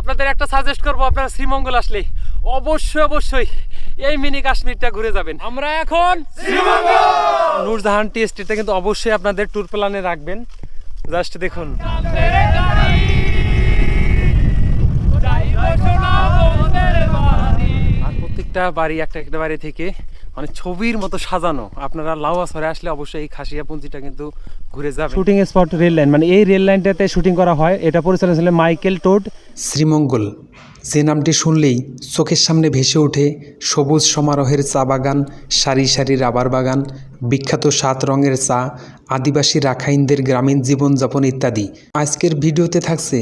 আপনাদের একটা সাজেস্ট করব আপনারা শ্রীমঙ্গল আসলে অবশ্যই অবশ্যই এই মিনি কাশ্মীরটা ঘুরে যাবেন। আমরা এখন নূরজাহান টি এস্টেটটা কিন্তু অবশ্যই আপনাদের ট্যুর প্ল্যানে রাখবেন। জাস্ট দেখুন। আর প্রত্যেকটা বাড়ি একটা একটা বাড়ি থেকে মানে ছবির মতো সাজানো। আপনারা লাউয়াসরে আসলে অবশ্যই এই খাসিয়া পুঞ্জিটা কিন্তু ঘুরে যাবেন। শুটিং স্পট রেল লাইন মানে এই রেল লাইনটাতে শুটিং করা হয়। এটা পরিচালনা ছিলেন মাইকেল টোড। শ্রীমঙ্গল। যে নামটি শুনলেই চোখের সামনে ভেসে ওঠে সবুজ সমারোহের চা বাগান সারি সারি রাবার বাগান বিখ্যাত সাত রঙের চা আদিবাসী রাখাইনদের গ্রামীণ জীবনযাপন ইত্যাদি। আজকের ভিডিওতে থাকছে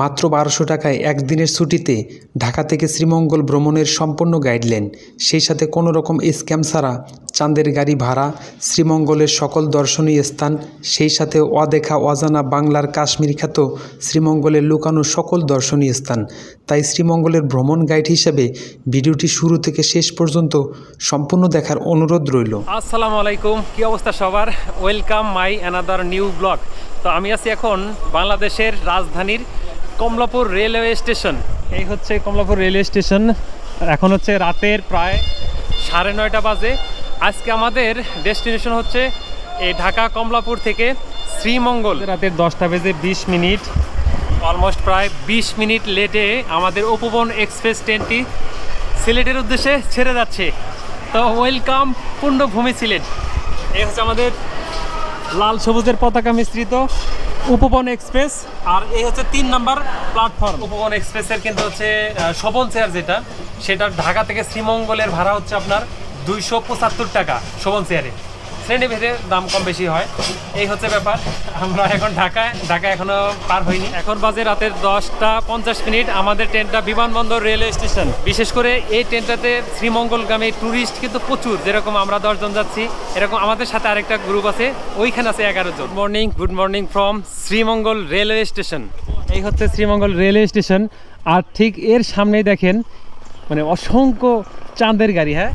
মাত্র বারোশো টাকায় একদিনের ছুটিতে ঢাকা থেকে শ্রীমঙ্গল ভ্রমণের সম্পূর্ণ গাইডলাইন। সেই সাথে কোনো রকম স্ক্যাম ছাড়া চাঁদের গাড়ি ভাড়া, শ্রীমঙ্গলের সকল দর্শনীয় স্থান, সেই সাথে অদেখা অজানা বাংলার কাশ্মীর খ্যাত শ্রীমঙ্গলের লুকানো সকল দর্শনীয় স্থান। তাই শ্রীমঙ্গলের ভ্রমণ গাইড হিসেবে ভিডিওটি শুরু থেকে শেষ পর্যন্ত সম্পূর্ণ দেখার অনুরোধ রইল। আসসালামু আলাইকুম, কি অবস্থা সবার? Welcome my another new blog তো আমি আছি এখন বাংলাদেশের রাজধানীর কমলাপুর রেলওয়ে স্টেশন। এই হচ্ছে কমলাপুর রেলওয়ে স্টেশন। এখন হচ্ছে রাতের প্রায় সাড়ে নয়টা বাজে। আজকে আমাদের ডেস্টিনেশন হচ্ছে এই ঢাকা কমলাপুর থেকে শ্রীমঙ্গল। রাতের দশটা বেজে বিশ মিনিট, অলমোস্ট প্রায় বিশ মিনিট লেটে আমাদের উপবন এক্সপ্রেস ট্রেনটি সিলেটের উদ্দেশ্যে ছেড়ে যাচ্ছে। তো ওয়েলকাম পূর্ণভূমি সিলেট। এই হচ্ছে আমাদের লাল সবুজের পতাকা মিশ্রিত। উপবন এক্সপ্রেস আর এই হচ্ছে তিন নাম্বার প্ল্যাটফর্ম উপবন এক্সপ্রেসের কিন্তু হচ্ছে সবল শোভন চেয়ার যেটা, সেটা ঢাকা থেকে শ্রীমঙ্গলের ভাড়া হচ্ছে আপনার দুইশো পঁচাত্তর টাকা শোভন চেয়ারে। শ্রেণি ভেদে দাম কম বেশি হয়। এই হচ্ছে ব্যাপার। আমরা এখন ঢাকায় ঢাকা এখনও পার হইনি। এখন বাজে রাতের দশটা পঞ্চাশ মিনিট। আমাদের ট্রেনটা বিমানবন্দর রেলওয়ে স্টেশন। বিশেষ করে এই ট্রেনটাতে শ্রীমঙ্গলগামী ট্যুরিস্ট কিন্তু প্রচুর। যেরকম আমরা দশজন যাচ্ছি এরকম আমাদের সাথে আরেকটা গ্রুপ আছে। ওইখানে আছে এগারো জন। Morning good morning from Sreemangal railway station. এই হচ্ছে শ্রীমঙ্গল রেলওয়ে স্টেশন। আর ঠিক এর সামনেই দেখেন মানে অসংখ্য চাঁদের গাড়ি হ্যাঁ?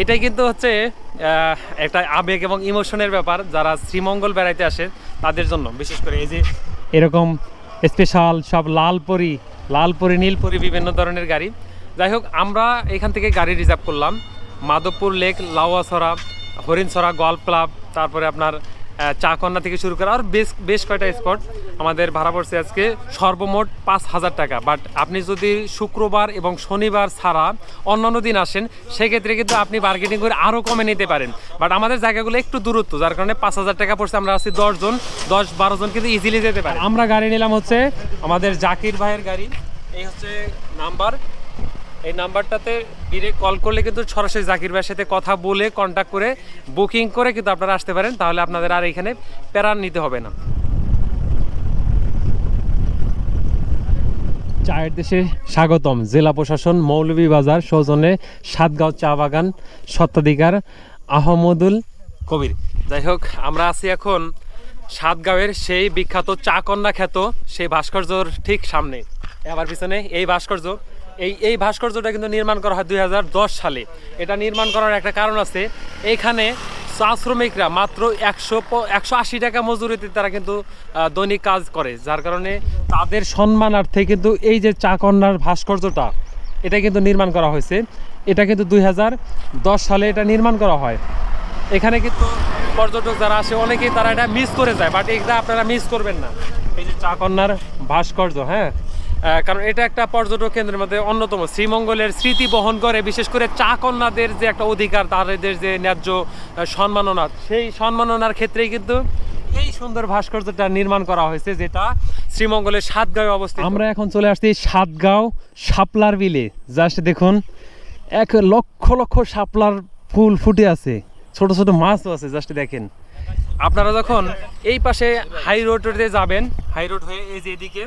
এটাই কিন্তু হচ্ছে একটা আবেগ এবং ইমোশনের ব্যাপার যারা শ্রীমঙ্গল বেড়াইতে আসে তাদের জন্য, বিশেষ করে এই যে এরকম স্পেশাল সব লাল পরি লাল পরি নীল পরি বিভিন্ন ধরনের গাড়ি। যাই হোক, আমরা এখান থেকে গাড়ি রিজার্ভ করলাম। Madhabpur lake, Lawachara, Harinchhara golf club তারপরে আপনার চাকন্যা থেকে শুরু করে আর বেশ বেশ কয়টা স্পট আমাদের ভাড়া পড়ছে আজকে সর্বমোট পাঁচ হাজার টাকা। বাট আপনি যদি শুক্রবার এবং শনিবার ছাড়া অন্যান্য দিন আসেন, সেক্ষেত্রে কিন্তু আপনি বার্গেনিং করে আরও কমে নিতে পারেন। বাট আমাদের জায়গাগুলো একটু দূরত্ব, যার কারণে পাঁচ হাজার টাকা পড়ছে, আমরা আছি দশজন দশ বারো জন কিন্তু ইজিলি যেতে পারি। আমরা গাড়ি নিলাম হচ্ছে আমাদের জাকির ভাইয়ের গাড়ি। এই হচ্ছে নাম্বার এই নাম্বারটাতে ডিরেক্ট কল করলে কিন্তু সরাসরি জাকির ভাইয়ের সাথে কথা বলে কন্ট্যাক্ট করে বুকিং করে কিন্তু আপনারা আসতে পারেন। তাহলে আপনাদের আর এখানে প্যারা নিতে হবে না। চায়ের দেশে স্বাগতম। জেলা প্রশাসন মৌলভীবাজার সৌজনে সাতগাঁও চা বাগান সত্ত্বাধিকার আহমদুল কবির। যাই হোক আমরা আছি এখন সাতগাঁওয়ের সেই বিখ্যাত চা কন্যা খ্যাত সেই ভাস্কর্যর ঠিক সামনে। আবার পিছনে এই ভাস্কর্য। এই এই ভাস্কর্যটা কিন্তু নির্মাণ করা হয় দুই হাজার দশ সালে। এটা নির্মাণ করার একটা কারণ আছে এইখানে চা শ্রমিকরা মাত্র একশো একশো আশি টাকা মজুরিতে তারা কিন্তু দৈনিক কাজ করে, যার কারণে তাদের সম্মানার্থে কিন্তু এই যে চা কন্যার ভাস্কর্যটা, এটা কিন্তু নির্মাণ করা হয়েছে। এটা কিন্তু দুই হাজার দশ সালে এটা নির্মাণ করা হয়। এখানে কিন্তু পর্যটক যারা আসে, অনেকেই তারা এটা মিস করে যায় বাট এটা আপনারা মিস করবেন না। এই যে চা কন্যার ভাস্কর্য হ্যাঁ? কারণ এটা একটা পর্যটক কেন্দ্রের মধ্যে অন্যতম। শ্রীমঙ্গলের স্মৃতি বহন করে বিশেষ করে চা কন্যাদের যে একটা অধিকার তাদের যে ন্যায্য সম্মাননা সেই সম্মাননার ক্ষেত্রেই কিন্তু এই সুন্দর ভাস্কর্যটা নির্মাণ করা হয়েছে যেটা শ্রীমঙ্গলের সাতগাঁও অবস্থিত। আমরা এখন চলে আসছি সাতগাঁও শাপলার বিলে। জাস্ট দেখুন এক লক্ষ লক্ষ শাপলার ফুল ফুটে আছে ছোট ছোট মাছও আছে জাস্ট দেখেন। আপনারা যখন এই পাশে হাই রোডে যাবেন হাই রোড হয়ে এই যে এদিকে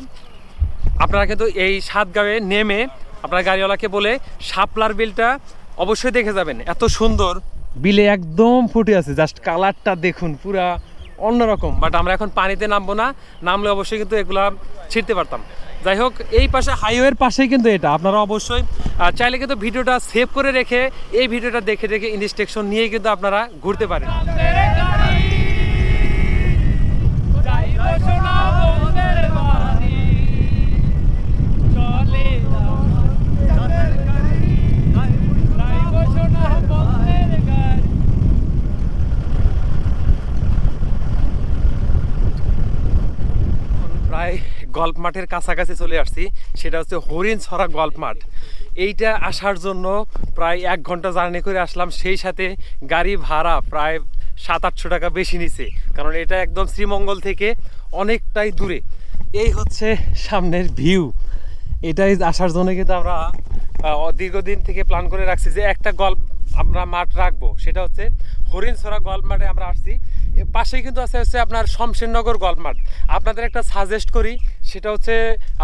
আপনারা কিন্তু এই সাতগাঁওয়ে নেমে আপনার গাড়িওয়ালাকে বলে শাপলার বিলটা অবশ্যই দেখে যাবেন। এত সুন্দর বিলে একদম ফুটে আছে। জাস্ট কালারটা দেখুন, পুরা অন্যরকম বাট আমরা এখন পানিতে নামবো না। নামলে অবশ্যই কিন্তু এগুলা ছিঁড়তে পারতাম। যাই হোক, এই পাশে হাইওয়ের পাশেই কিন্তু এটা। আপনারা অবশ্যই চাইলে কিন্তু ভিডিওটা সেভ করে রেখে এই ভিডিওটা দেখে দেখে ইনস্ট্রাকশন নিয়ে কিন্তু আপনারা ঘুরতে পারেন। গল্ফ মাঠের কাছাকাছি চলে আসছি, সেটা হচ্ছে হরিণ ছড়া গল্ফ মাঠ এইটা আসার জন্য প্রায় এক ঘণ্টা জার্নি করে আসলাম, সেই সাথে গাড়ি ভাড়া প্রায় সাত আটশো টাকা বেশি নিছে, কারণ এটা একদম শ্রীমঙ্গল থেকে অনেকটাই দূরে। এই হচ্ছে সামনের ভিউ। এটাই আসার জন্য কিন্তু আমরা দীর্ঘদিন থেকে প্ল্যান করে রাখছি যে একটা গল্প আমরা মাঠ রাখব, সেটা হচ্ছে হরিণছড়া গল্প মাঠে আমরা আসছি। পাশেই কিন্তু আছে হচ্ছে আপনার শমশেরনগর গল্প আপনাদের একটা সাজেস্ট করি, সেটা হচ্ছে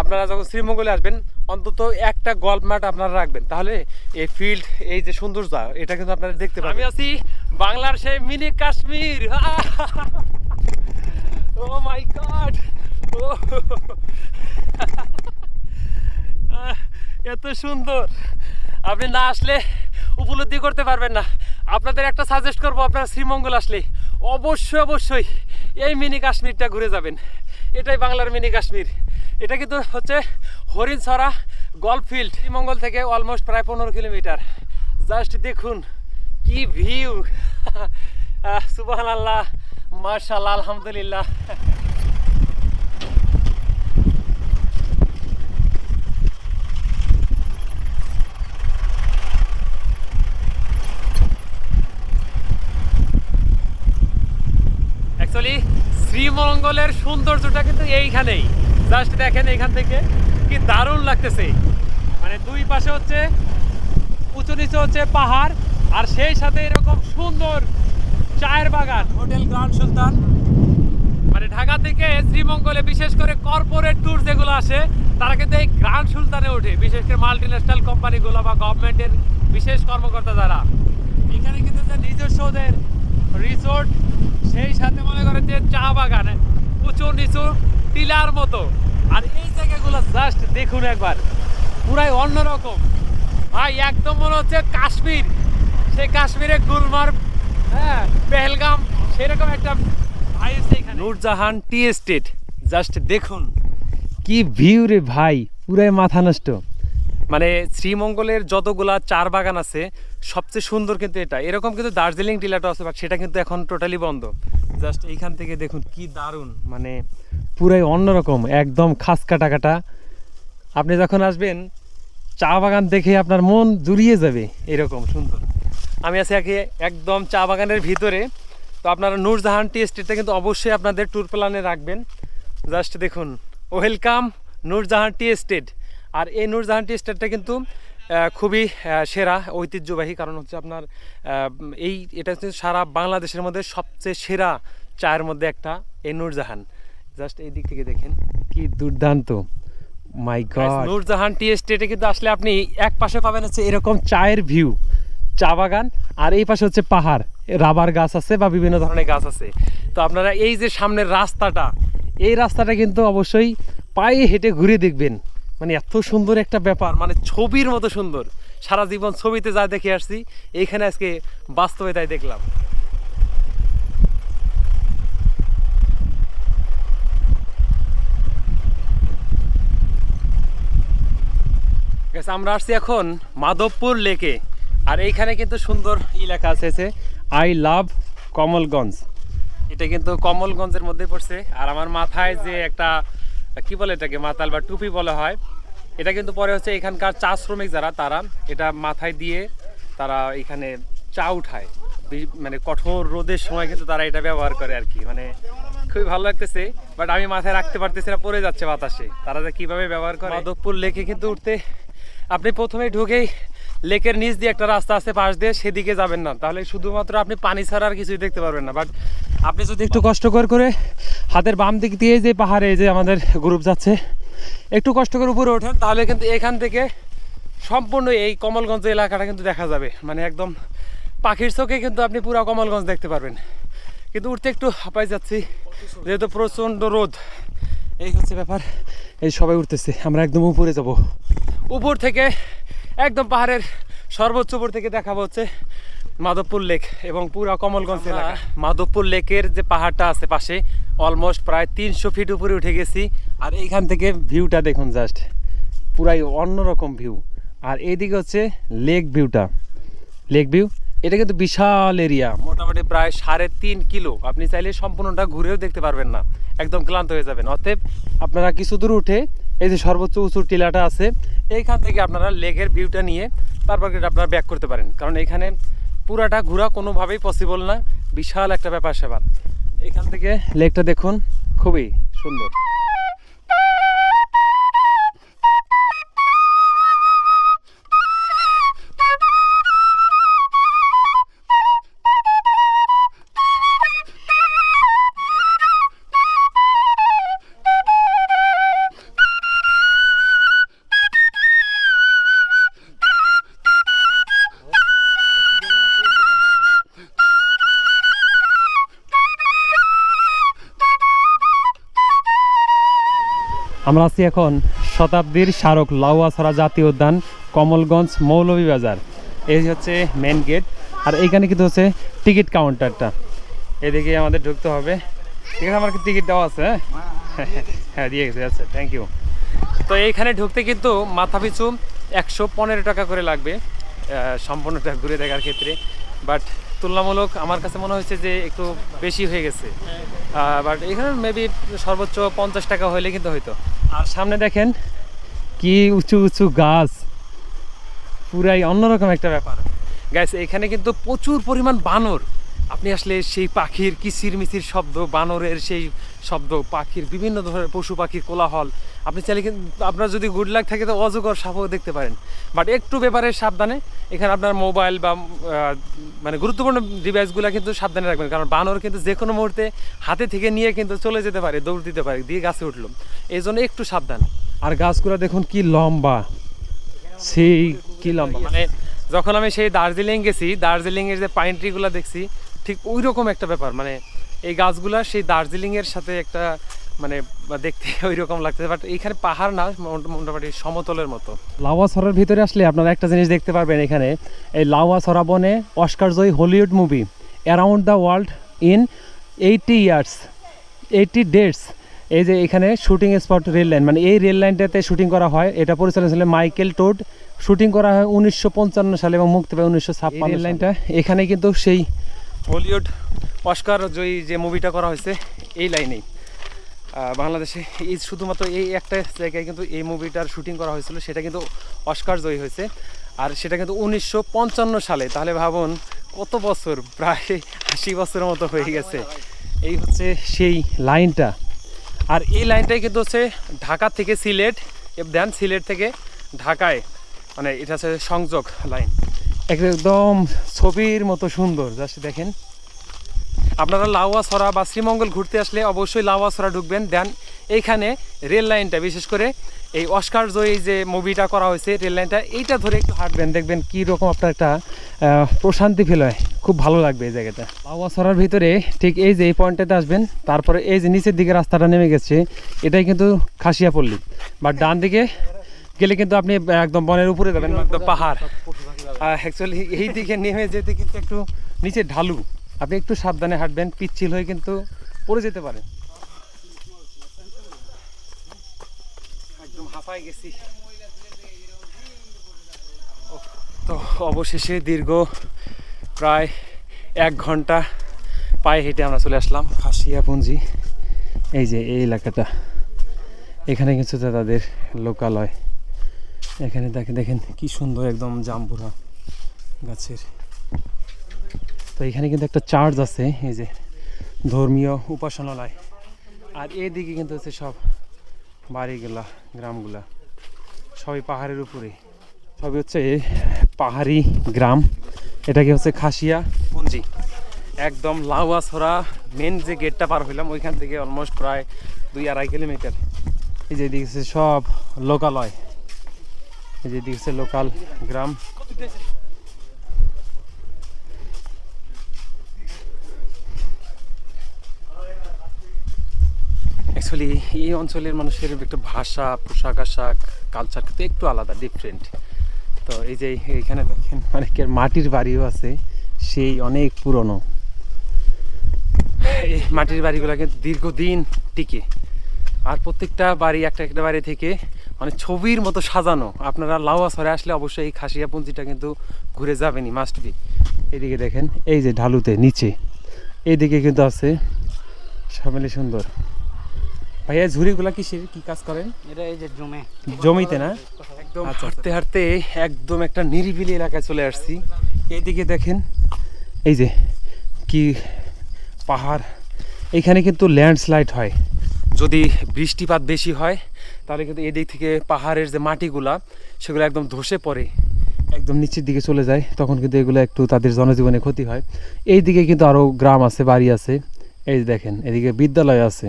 আপনারা যখন শ্রীমঙ্গলে আসবেন, অন্তত একটা গল্প আপনারা রাখবেন। তাহলে এই ফিল্ড এই যে সৌন্দর্য, এটা কিন্তু আপনারা দেখতে পাবেন। আমি আছি বাংলার সেই mini Kashmir. Oh my god ও এত সুন্দর। আপনি না আসলে উপলব্ধি করতে পারবেন না। আপনাদের একটা সাজেস্ট করব, আপনারা শ্রীমঙ্গল আসলে অবশ্যই অবশ্যই। এই মিনি কাশ্মীরটা ঘুরে যাবেন। এটাই বাংলার মিনি কাশ্মীর। এটা কিন্তু হচ্ছে হরিণছড়া গল্ফ ফিল্ড, শ্রীমঙ্গল থেকে অলমোস্ট প্রায় পনেরো কিলোমিটার। জাস্ট দেখুন, কি ভিউ সুবাহ আল্লাহ মার্শাল আলহামদুলিল্লাহ অ্যাকচুয়ালি শ্রীমঙ্গলের সৌন্দর্যটা কিন্তু এইখানেই। জাস্ট দেখেন এখান থেকে কি দারুণ লাগতেছে। মানে দুই পাশে হচ্ছে উঁচু নিচু হচ্ছে পাহাড় আর সেই সাথে এরকম সুন্দর চায়ের বাগান। Hotel grand Sultan. মানে ঢাকা থেকে শ্রীমঙ্গলে বিশেষ করে কর্পোরেট ট্যুর যেগুলো আসে তারা কিন্তু এই গ্রান্ড সুলতানে ওঠে। বিশেষ করে মাল্টি ন্যাশনাল কোম্পানিগুলো বা গভর্নমেন্টের বিশেষ কর্মকর্তা যারা। এখানে কিন্তু নিজস্বদের রিসোর্ট সেই সাথে মনে করেন যে চা বাগান, উঁচু নিচু টিলার মতো। আর এই জায়গাগুলো জাস্ট দেখুন একবার, পুরাই অন্যরকম। ভাই, একদম মনে হচ্ছে কাশ্মীর। সেই কাশ্মীরে গুলমার্গ হ্যাঁ পেহেলগাম, সেরকম একটা নূরজাহান টি এস্টেট জাস্ট দেখুন। কি ভিউ রে ভাই, পুরাই মাথা নষ্ট। মানে শ্রীমঙ্গলের যতগুলা চার বাগান আছে, সবচেয়ে সুন্দর কিন্তু এটা। এরকম কিন্তু দার্জিলিং টিলাটা আছে, বাট সেটা কিন্তু এখন টোটালি বন্ধ। জাস্ট এইখান থেকে দেখুন কি দারুণ মানে পুরাই অন্যরকম, একদম খাস কাটা কাটা আপনি যখন আসবেন, চা বাগান দেখে আপনার মন জুড়িয়ে যাবে, এরকম সুন্দর। আমি আছি আগে একদম চা বাগানের ভিতরে। তো আপনারা নূরজাহান টি এস্টেটটা কিন্তু অবশ্যই আপনাদের ট্যুর প্ল্যানে রাখবেন। জাস্ট দেখুন ওয়েলকাম নূরজাহান টি এস্টেট। আর এই নূরজাহান টি এস্টেটটা কিন্তু খুবই সেরা ঐতিহ্যবাহী। কারণ হচ্ছে আপনার এই এটা হচ্ছে সারা বাংলাদেশের মধ্যে সবচেয়ে সেরা চায়ের মধ্যে একটা এই নূরজাহান জাস্ট এই দিক থেকে দেখেন কি দুর্দান্ত। মাই গড নূরজাহান টি এস্টেটে কিন্তু আসলে আপনি এক পাশে পাবেন হচ্ছে এরকম চায়ের ভিউ চা বাগান আর এই পাশে হচ্ছে পাহাড় রাবার গাছ আছে বা বিভিন্ন ধরনের গাছ আছে। তো আপনারা এই যে সামনের রাস্তাটা এই রাস্তাটা কিন্তু অবশ্যই পায়ে হেঁটে ঘুরে দেখবেন। মানে এত সুন্দর একটা ব্যাপার মানে ছবির মতো সুন্দর। সারা জীবন ছবিতে যা দেখে আসছি, এইখানে আজকে বাস্তবে তাই দেখলাম। আমরা আসছি এখন মাধবপুর লেকে, আর এইখানে কিন্তু সুন্দর লেখা আছে আই লাভ কমলগঞ্জ। এটা কিন্তু কমলগঞ্জের মধ্যে পড়ছে, আর আমার মাথায় যে একটা, কি বলে এটাকে, মাতাল বা টুপি বলা হয় এটা কিন্তু পরে হচ্ছে এখানকার চা শ্রমিক যারা, তারা এটা মাথায় দিয়ে তারা এখানে চা উঠায়। মানে কঠোর রোদের সময় কিন্তু তারা এটা ব্যবহার করে আর কি। মানে খুবই ভালো লাগতেছে বাট আমি মাথায় রাখতে পারতেছি না, পড়ে যাচ্ছে বাতাসে। তারা যে কীভাবে ব্যবহার করে? মাধবপুর লেকে কিন্তু উঠতে আপনি প্রথমে ঢুকেই লেকের নিচ দিয়ে একটা রাস্তা আছে, পাশ দিয়ে সেদিকে যাবেন না। তাহলে শুধুমাত্র আপনি পানি ছাড়া আর কিছুই দেখতে পারবেন না। বাট আপনি যদি একটু কষ্ট করে করে হাতের বাম দিক দিয়ে যে পাহাড়ে যে আমাদের গ্রুপ যাচ্ছে একটু কষ্ট করে উপরে ওঠেন, তাহলে কিন্তু এখান থেকে সম্পূর্ণ এই কমলগঞ্জ এলাকাটা কিন্তু দেখা যাবে। মানে একদম পাখির চোখে কিন্তু আপনি পুরো কমলগঞ্জ দেখতে পারবেন। কিন্তু উঠতে একটু হাঁপাই যাচ্ছি, যেহেতু প্রচণ্ড রোদ। এই হচ্ছে ব্যাপার, এই সবাই উঠতেছে, আমরা একদম উপরে যাব। উপর থেকে একদম পাহাড়ের সর্বোচ্চ উপর থেকে দেখাবো হচ্ছে মাধবপুর লেক এবং পুরা কমলগঞ্জ এলাকা। মাধবপুর লেকের যে পাহাড়টা আছে পাশে অলমোস্ট প্রায় তিনশো ফিট উপরে উঠে গেছি। আর এইখান থেকে ভিউটা দেখুন জাস্ট পুরাই অন্যরকম ভিউ আর এইদিকে হচ্ছে লেক ভিউটা লেক ভিউ এটা কিন্তু বিশাল এরিয়া মোটামুটি প্রায় সাড়ে তিন কিলো। আপনি চাইলে সম্পূর্ণটা ঘুরেও দেখতে পারবেন না। একদম ক্লান্ত হয়ে যাবেন। অতএব আপনারা কিছু দূর উঠে এই যে সর্বোচ্চ উঁচু টিলাটা আছে এইখান থেকে আপনারা লেকের ভিউটা নিয়ে তারপর আপনারা ব্যাক করতে পারেন। কারণ এখানে পুরাটা ঘোরা কোনোভাবেই পসিবল না। বিশাল একটা ব্যাপার সেবার। এখান থেকে লেকটা দেখুন, খুবই সুন্দর। আমরা আছি এখন শতাব্দীর স্মারক লাউয়াছড়া জাতীয় উদ্যান কমলগঞ্জ মৌলভীবাজার। এই হচ্ছে মেন গেট আর এইখানে কিন্তু হচ্ছে টিকিট কাউন্টারটা এদিকে আমাদের ঢুকতে হবে। আছে আমার টিকিট দেওয়া আছে হ্যাঁ? হ্যাঁ দিয়ে গেছে আচ্ছা থ্যাংক ইউ তো এইখানে ঢুকতে কিন্তু মাথা পিছু একশো পনেরো টাকা করে লাগবে সম্পূর্ণটা ঘুরে দেখার ক্ষেত্রে। বাট তুলনামূলক আমার কাছে মনে হয়েছে যে একটু বেশি হয়ে গেছে। বাট এখানে মেবি সর্বোচ্চ পঞ্চাশ টাকা হইলে কিন্তু হয়তো আর সামনে দেখেন কি উঁচু উঁচু গাছ, পুরাই অন্যরকম একটা ব্যাপার। গাছ এখানে কিন্তু প্রচুর পরিমাণ বানর। আপনি আসলে সেই পাখির কিচির মিচির শব্দ, বানরের সেই শব্দ, পাখির বিভিন্ন ধরনের পশু পাখির কোলাহল, আপনি চাইলে আপনার যদি গুড লাক থাকে তো অজগর সাপও দেখতে পারেন। বাট একটু ব্যাপারে সাবধানে, এখানে আপনার মোবাইল বা মানে গুরুত্বপূর্ণ ডিভাইসগুলো কিন্তু সাবধানে রাখবেন। কারণ বানর কিন্তু যে কোনো মুহূর্তে হাতে থেকে নিয়ে কিন্তু চলে যেতে পারে, দৌড় দিতে পারে, দিয়ে গাছে উঠল। এই জন্য একটু সাবধান। আর গাছগুলো দেখুন কি লম্বা। সেই কি লম্বা? মানে যখন আমি সেই দার্জিলিং গেছি দার্জিলিং এর যে পাইন ট্রিগুলো দেখছি ঠিক ওই রকম একটা ব্যাপার। মানে এই গাছগুলা সেই দার্জিলিং এর সাথে একটা মানে বা দেখতে ওই রকম লাগতেছে। বাট এখানে পাহাড় না মোটামুটি সমতলের মতো। লাওয়া সরার ভিতরে আসলে আপনারা একটা জিনিস দেখতে পারবেন এখানে। এই লাওয়া সরা বনে Oscar Joyee Hollywood movie around the world in eighty years eighty dates এই যে এখানে শুটিং স্পট রেল লাইন মানে এই রেল লাইনটাতে শুটিং করা হয়। এটা পরিচালনা ছিল মাইকেল টোড। শুটিং করা হয় উনিশশো পঞ্চান্ন সালে এবং মুক্তি পায় উনিশশো ছাপ্পান্ন রেল লাইনটা? এখানে কিন্তু সেই হলিউড, অস্কার জয়ী যে মুভিটা করা হয়েছে, এই লাইনেই। বাংলাদেশে এই শুধুমাত্র এই একটা জায়গায় কিন্তু এই মুভিটার শুটিং করা হয়েছিল, সেটা কিন্তু অস্কার জয়ী হয়েছে। আর সেটা কিন্তু উনিশশো পঞ্চান্ন সালে, তাহলে ভাবুন, কত বছর? প্রায় আশি বছরের মতো হয়ে গেছে। এই হচ্ছে সেই লাইনটা। আর এই লাইনটাই কিন্তু হচ্ছে ঢাকা থেকে সিলেট দেন সিলেট থেকে ঢাকায় মানে এটা হচ্ছে সংযোগ লাইন। একদম ছবির মতো সুন্দর জাস্ট দেখেন। আপনারা লাউয়া ছড়া বা শ্রীমঙ্গল ঘুরতে আসলে অবশ্যই লাউয়া ছড়া ঢুকবেন। দেন এইখানে রেল লাইনটা, বিশেষ করে এই অস্কার জয়ী যে মুভিটা করা হয়েছে রেল লাইনটা, এইটা ধরে একটু হাঁটবেন, দেখবেন কি রকম আপনার একটা প্রশান্তি ফিল হয়। খুব ভালো লাগবে এই জায়গাটা। লাউয়া ছড়ার ভিতরে ঠিক এই যে এই পয়েন্টটাতে আসবেন, তারপরে এই যে নিচের দিকে রাস্তাটা নেমে গেছে, এটাই কিন্তু খাসিয়াপল্লী। বা ডান দিকে গেলে কিন্তু আপনি একদম বনের উপরে যাবেন। একদম পাহাড়। অ্যাকচুয়ালি এই দিকে নেমে যেতে কিন্তু একটু নিচে ঢালু। আপনি একটু সাবধানে হাঁটবেন, পিচ্ছিল হয়ে কিন্তু পড়ে যেতে পারেন একদম গেছি। তো অবশেষে দীর্ঘ প্রায় এক ঘণ্টা পায়ে হেঁটে আমরা চলে আসলাম খাসিয়াপুঞ্জি এই যে এই এলাকাটা। এখানে কিছু তাদের লোকালয়। এখানে দেখেন দেখেন কি সুন্দর একদম জাম্বুরা গাছের। তো এখানে কিন্তু একটা চার্চ আছে, এই যে ধর্মীয় উপাসনালয়। আর এদিকে কিন্তু হচ্ছে সব বাড়িগুলা, গ্রামগুলা। সবই পাহাড়ের উপরে। সবই হচ্ছে পাহাড়ি গ্রাম। এটাকে হচ্ছে খাসিয়া পুঞ্জি। একদম লাউয়া ছড়া মেন যে গেটটা পার হইলাম, ওইখান থেকে অলমোস্ট প্রায় দুই আড়াই কিলোমিটার। এই যে এদিকে সব লোকালয়। এই যে এদিকে হচ্ছে লোকাল গ্রাম। অ্যাকচুয়ালি এই অঞ্চলের মানুষের একটু ভাষা, পোশাক আশাক কালচার কিন্তু একটু আলাদা ডিফারেন্ট তো এই যে এইখানে দেখেন, অনেকের মাটির বাড়িও আছে, সেই অনেক পুরনো। এই মাটির বাড়িগুলো কিন্তু দীর্ঘদিন টিকে। আর প্রত্যেকটা বাড়ি একটা একটা বাড়ি থেকে মানে ছবির মতো সাজানো। আপনারা লাউয়া সরে আসলে অবশ্যই এই খাসিয়া পুঞ্জিটা কিন্তু ঘুরে যাবেনই মাস্ট বি এইদিকে দেখেন এই যে ঢালুতে নিচে এইদিকে কিন্তু আছে সামনে সুন্দর। ভাইয়া ঝুড়িগুলা কিসের? কি কাজ করেন? এটা এই যে জমে। জমিতে না? একদম হাঁটতে হাঁটতে একদম একটা নিরিবিলি এলাকায় চলে আসছি। এইদিকে দেখেন এই যে কি পাহাড়। এখানে কিন্তু ল্যান্ডস্লাইড হয়। যদি বৃষ্টিপাত বেশি হয়, তাহলে কিন্তু এদিক থেকে পাহাড়ের যে মাটিগুলা, সেগুলো একদম ধসে পড়ে, একদম নিচের দিকে চলে যায়, তখন কিন্তু এগুলো একটু তাদের জনজীবনে ক্ষতি হয়। এই দিকে কিন্তু আরও গ্রাম আছে, বাড়ি আছে, এই দেখেন, এদিকে বিদ্যালয় আছে।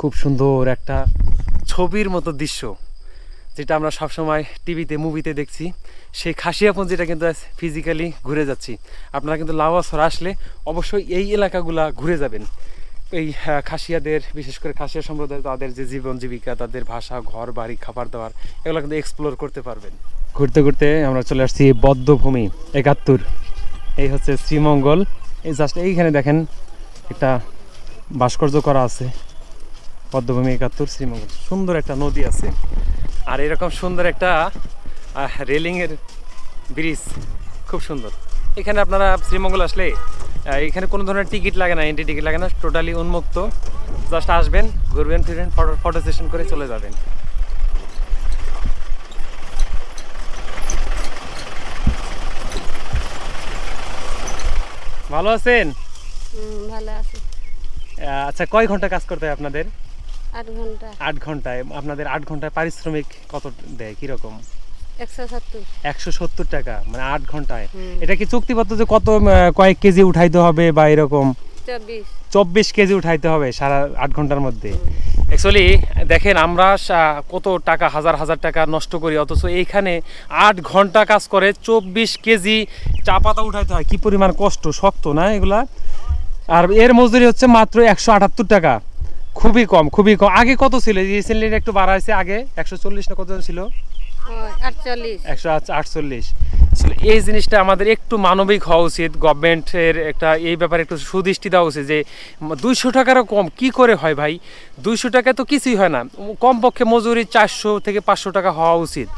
খুব সুন্দর একটা ছবির মতো দৃশ্য, যেটা আমরা সবসময় টিভিতে, মুভিতে দেখছি। সেই খাসিয়াপন যেটা কিন্তু ফিজিক্যালি ঘুরে যাচ্ছি। আপনারা কিন্তু লাওয়াসর আসলে অবশ্যই এই এলাকাগুলা ঘুরে যাবেন। এই আহ, খাসিয়াদের বিশেষ করে খাসিয়া সম্প্রদায় তাদের যে জীবন জীবিকা তাদের ভাষা ঘর বাড়ি খাবার দাবার এগুলো কিন্তু এক্সপ্লোর করতে পারবেন। ঘুরতে ঘুরতে আমরা চলে আসছি বদ্ধভূমি একাত্তর। এই হচ্ছে শ্রীমঙ্গল। এই জাস্ট এইখানে দেখেন একটা ভাস্কর্য করা আছে। পদ্মভূমি একাত্তর শ্রীমঙ্গল। সুন্দর একটা নদী আছে। আর এরকম সুন্দর একটা রেলিংয়ের ব্রিজ। খুব সুন্দর। এখানে আপনারা শ্রীমঙ্গল আসলে এখানে কোনো ধরনের টিকিট লাগে না এন্ট্রি টিকিট লাগে না টোটালি উন্মুক্ত। জাস্ট আসবেন ঘুরবেন ফিরবেন ফটো ফটো সেশন করে চলে যাবেন। ভালো আছেন? ভালো আছি। আচ্ছা কয় ঘণ্টা কাজ করতে হয় আপনাদের? আট ঘণ্টা। আট ঘন্টায়। আপনাদের আট ঘন্টায় পারিশ্রমিক কত দেয়? কীরকম? একশো সত্তর। টাকা মানে আট ঘন্টায়। এটা কি চুক্তিপত্র যে কত কয়েক কেজি উঠাইতে হবে বা এরকম? চব্বিশ। কেজি উঠাইতে হবে সারা আট ঘণ্টার মধ্যে। অ্যাকচুয়ালি দেখেন আমরা কত টাকা হাজার হাজার টাকা নষ্ট করি অথচ এইখানে আট ঘণ্টা কাজ করে চব্বিশ কেজি চা পাতা উঠাইতে হয়। কি পরিমাণ কষ্ট শক্ত না এগুলা? আর এর মজুরি হচ্ছে মাত্র একশো আটাত্তর টাকা। খুবই কম খুবই কম। আগে কত ছিল? রিসেন্টলি একটু বাড়া হয়েছে আগে একশো চল্লিশ না কত ছিল? একশো আটচল্লিশ। এই জিনিসটা আমাদের একটু মানবিক হওয়া উচিত গভর্নমেন্টের একটা এই ব্যাপারে একটু সুদৃষ্টি দেওয়া উচিত যে দুইশো টাকারও কম কি করে হয় ভাই? দুইশো টাকা তো কিছুই হয় না। কমপক্ষে মজুরি চারশো থেকে পাঁচশো টাকা হওয়া উচিত।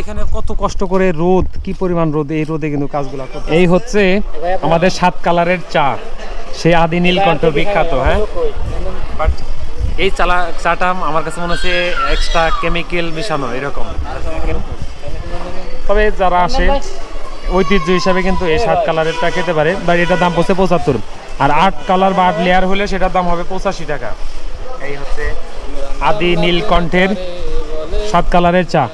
এখানে কত কষ্ট করে রোদ কি পরিমাণ রোদ এই রোদে কিন্তু কাজগুলো এই হচ্ছে আমাদের সাত কালারের চা। সেই আদি নীলকণ্ঠ বিখ্যাত হ্যাঁ? এই চালা চাটা আমার কাছে মনে হচ্ছে এক্সট্রা কেমিক্যাল মিশানো, এরকম। তবে যারা আসে, ঐতিহ্য হিসাবে কিন্তু এই সাত কালারেরটা খেতে পারে বা এটার দাম পড়ছে পঁচাত্তর। আর আট কালার বা আট লেয়ার হলে সেটার দাম হবে পঁচাশি টাকা। এই হচ্ছে আদি নীলকণ্ঠের সাত কালারের চা।